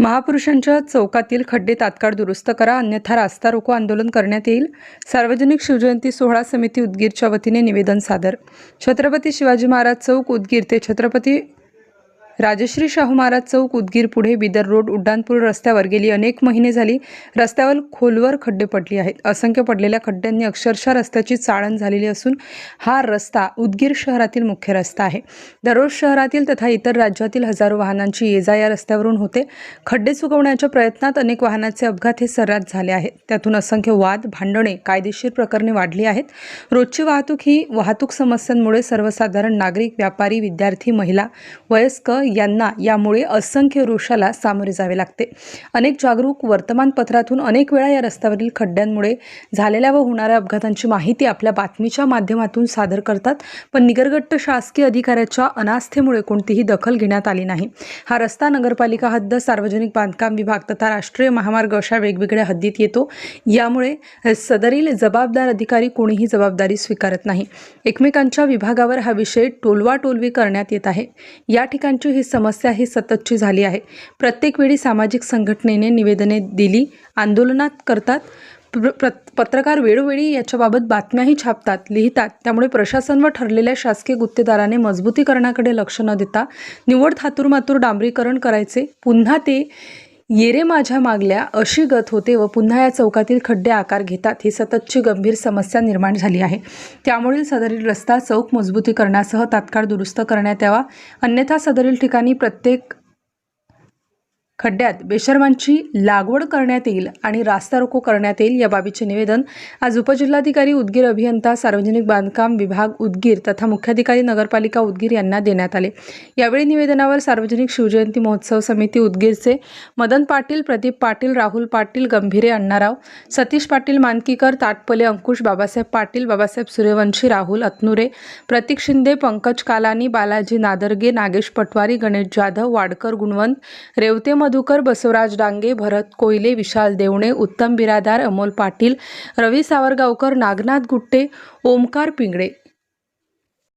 महापुरुषांच्या चौकातील खड्डे तात्काळ दुरुस्त करा अन्यथा रास्ता रोको आंदोलन करण्यात येईल. सार्वजनिक शिवजयंती सोहळा समिती उदगीरच्या वतीने निवेदन सादर. छत्रपती शिवाजी महाराज चौक उदगीर ते छत्रपती राजश्री शाहू महाराज चौक उदगीर पुढे बिदर रोड उड्डाणपूर रस्त्यावर गेली अनेक महिने झाली. रस्त्यावर खोलवर खड्डे पडले आहेत. असंख्य पडलेल्या खड्ड्यांनी अक्षरशः रस्त्याची चाळण झालेली असून हा रस्ता उदगीर शहरातील मुख्य रस्ता आहे. दररोज शहरातील तथा इतर राज्यातील हजारो वाहनांची ये जा या रस्त्यावरून होते. खड्डे चुकवण्याच्या प्रयत्नात अनेक वाहनांचे अपघात हे सर्रास झाले आहेत. त्यातून असंख्य वाद भांडणे कायदेशीर प्रकरणे वाढली आहेत. रोजची वाहतूक ही वाहतूक समस्यांमुळे सर्वसाधारण नागरिक व्यापारी विद्यार्थी महिला वयस्क यांना यामुळे असंख्य रोषाला सामोरे जावे लागते. अनेक जागरूक वर्तमानपत्रातून अनेक वेळा या रस्त्यावरील खड्ड्यांमुळे झालेल्या व होणाऱ्या अपघातांची माहिती आपल्या बातमीच्या माध्यमातून सादर करतात पण निगरगट्ट शासकीय अधिकाऱ्याच्या अनास्थेमुळे कोणतीही दखल घेण्यात आली नाही. हा रस्ता नगरपालिका हद्द सार्वजनिक बांधकाम विभाग तथा राष्ट्रीय महामार्ग अशा वेगवेगळ्या हद्दीत येतो. यामुळे सदरील जबाबदार अधिकारी कोणीही जबाबदारी स्वीकारत नाही. एकमेकांच्या विभागावर हा विषय टोलवाटोलवी करण्यात येत आहे. या ठिकाणची ही समस्या ही सततची झाली आहे. प्रत्येक वेळी सामाजिक संघटनेने निवेदने दिली आंदोलनात करतात प्र- प्र- पत्रकार वेळोवेळी याच्याबाबत बातम्याही छापतात लिहितात. त्यामुळे प्रशासन व ठरलेल्या शासकीय गुत्तेदाराने मजबूतीकरणाकडे लक्ष न देता निवड थातुरमातूर डांबरीकरण करायचे. पुन्हा ते येरे माझ्या मागल्या अशी गत होते व पुन्हा या चौकातील खड्डे आकार घेतात ही सततची गंभीर समस्या निर्माण झाली आहे. त्यामुळे सदरील रस्ता चौक मजबूतीकरणासह तात्काळ दुरुस्त करण्यात यावा. अन्यथा सदरील ठिकाणी प्रत्येक खड्ड्यात बेशर्मांची लागवड करण्यात येईल आणि रास्ता रोको करण्यात येईल या बाबीचे निवेदन आज उपजिल्हाधिकारी उदगीर अभियंता सार्वजनिक बांधकाम विभाग उदगीर तथा मुख्याधिकारी नगरपालिका उदगीर यांना देण्यात आले. यावेळी निवेदनावर सार्वजनिक शिवजयंती महोत्सव समिती उदगीरचे मदन पाटील प्रदीप पाटील राहुल पाटील गंभीरे अण्णाराव सतीश पाटील मानकीकर ताटपले अंकुश बाबासाहेब पाटील बाबासाहेब सूर्यवंशी राहुल अतनुरे प्रतीक शिंदे पंकज कालानी बालाजी नादर्गे नागेश पटवारी गणेश जाधव वाडकर गुणवंत रेवते मधुकर बसवराज डांगे भरत कोयले विशाल देवणे उत्तम बिरादार अमोल पाटील रवी सावरगावकर नागनाथ गुट्टे ओमकार पिंगळे